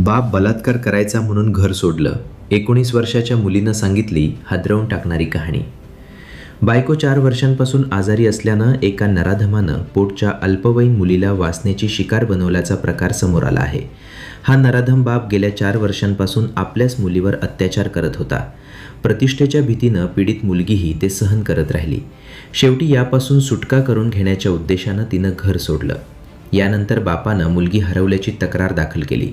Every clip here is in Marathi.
बाप बलात्कार करायचा म्हणून घर सोडलं. एकोणीस वर्षाच्या मुलीनं सांगितली हादरवून टाकणारी कहाणी. बायको चार वर्षांपासून आजारी असल्यानं एका नराधमानं पोटच्या अल्पवयीन मुलीला वाचण्याची शिकार बनवल्याचा प्रकार समोर आला आहे. हा नराधम बाप गेल्या चार वर्षांपासून आपल्याच मुलीवर अत्याचार करत होता. प्रतिष्ठेच्या भीतीनं पीडित मुलगीही ते सहन करत राहिली. शेवटी यापासून सुटका करून घेण्याच्या उद्देशानं तिनं घर सोडलं. यानंतर बापानं मुलगी हरवल्याची तक्रार दाखल केली.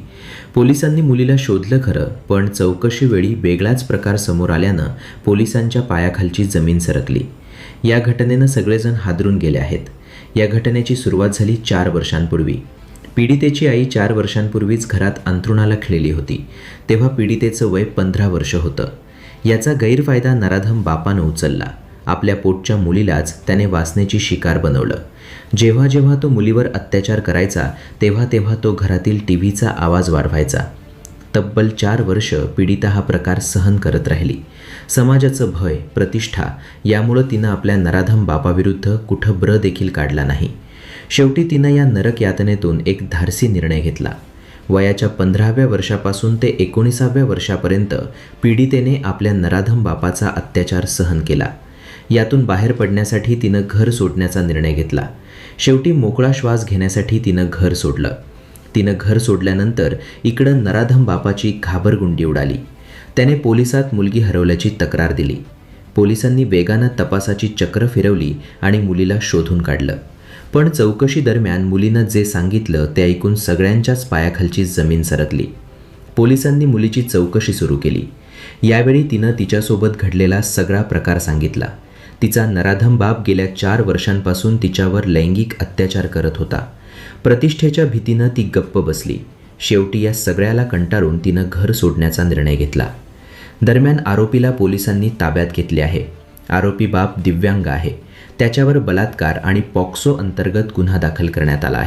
पोलिसांनी मुलीला शोधलं खरं पण चौकशीवेळी वेगळाच प्रकार समोर आल्यानं पोलिसांच्या पायाखालची जमीन सरकली. या घटनेनं सगळेजण हादरून गेले आहेत. या घटनेची सुरुवात झाली चार वर्षांपूर्वी. पीडितेची आई चार वर्षांपूर्वीच घरात अंथरुणाला खिळली होती. तेव्हा पीडितेचं वय पंधरा वर्ष होतं. याचा गैरफायदा नराधम बापानं उचलला. आपल्या पोटच्या मुलीलाच त्याने वासनेची शिकार बनवलं. जेव्हा जेव्हा तो मुलीवर अत्याचार करायचा तेव्हा तेव्हा तो घरातील टी व्हीचा आवाज वाढवायचा. तब्बल चार वर्ष पीडिता हा प्रकार सहन करत राहिली. समाजाचं भय प्रतिष्ठा यामुळं तिनं आपल्या नराधम बापाविरुद्ध कुठं ब्र देखील काढला नाही. शेवटी तिनं या नरक यातनेतून एक धाडसी निर्णय घेतला. वयाच्या पंधराव्या वर्षापासून ते एकोणीसाव्या वर्षापर्यंत पीडितेने आपल्या नराधम बापाचा अत्याचार सहन केला. यातून बाहेर पडण्यासाठी तिनं घर सोडण्याचा निर्णय घेतला. शेवटी मोकळा श्वास घेण्यासाठी तिनं घर सोडलं. तिनं घर सोडल्यानंतर इकडं नराधम बापाची घाबरगुंडी उडाली. त्याने पोलिसात मुलगी हरवल्याची तक्रार दिली. पोलिसांनी वेगानं तपासाची चक्र फिरवली आणि मुलीला शोधून काढलं. पण चौकशी दरम्यान मुलीनं जे सांगितलं ते ऐकून सगळ्यांच्याच पायाखालची जमीन सरकली. पोलिसांनी मुलीची चौकशी सुरू केली. यावेळी तिनं तिच्यासोबत घडलेला सगळा प्रकार सांगितला. तिचा नराधम बाप गेल्या चार वर्षांपासून तिच्यावर लैंगिक अत्याचार करत होता. प्रतिष्ठेच्या भीतीनं ती गप्प बसली. शेवटी या सगळ्याला कंटाळून तिनं घर सोडण्याचा निर्णय घेतला. दरम्यान आरोपीला पोलिसांनी ताब्यात घेतले आहे. आरोपी बाप दिव्यांग आहे. त्याच्यावर बलात्कार आणि पॉक्सो अंतर्गत गुन्हा दाखल करण्यात आला आहे.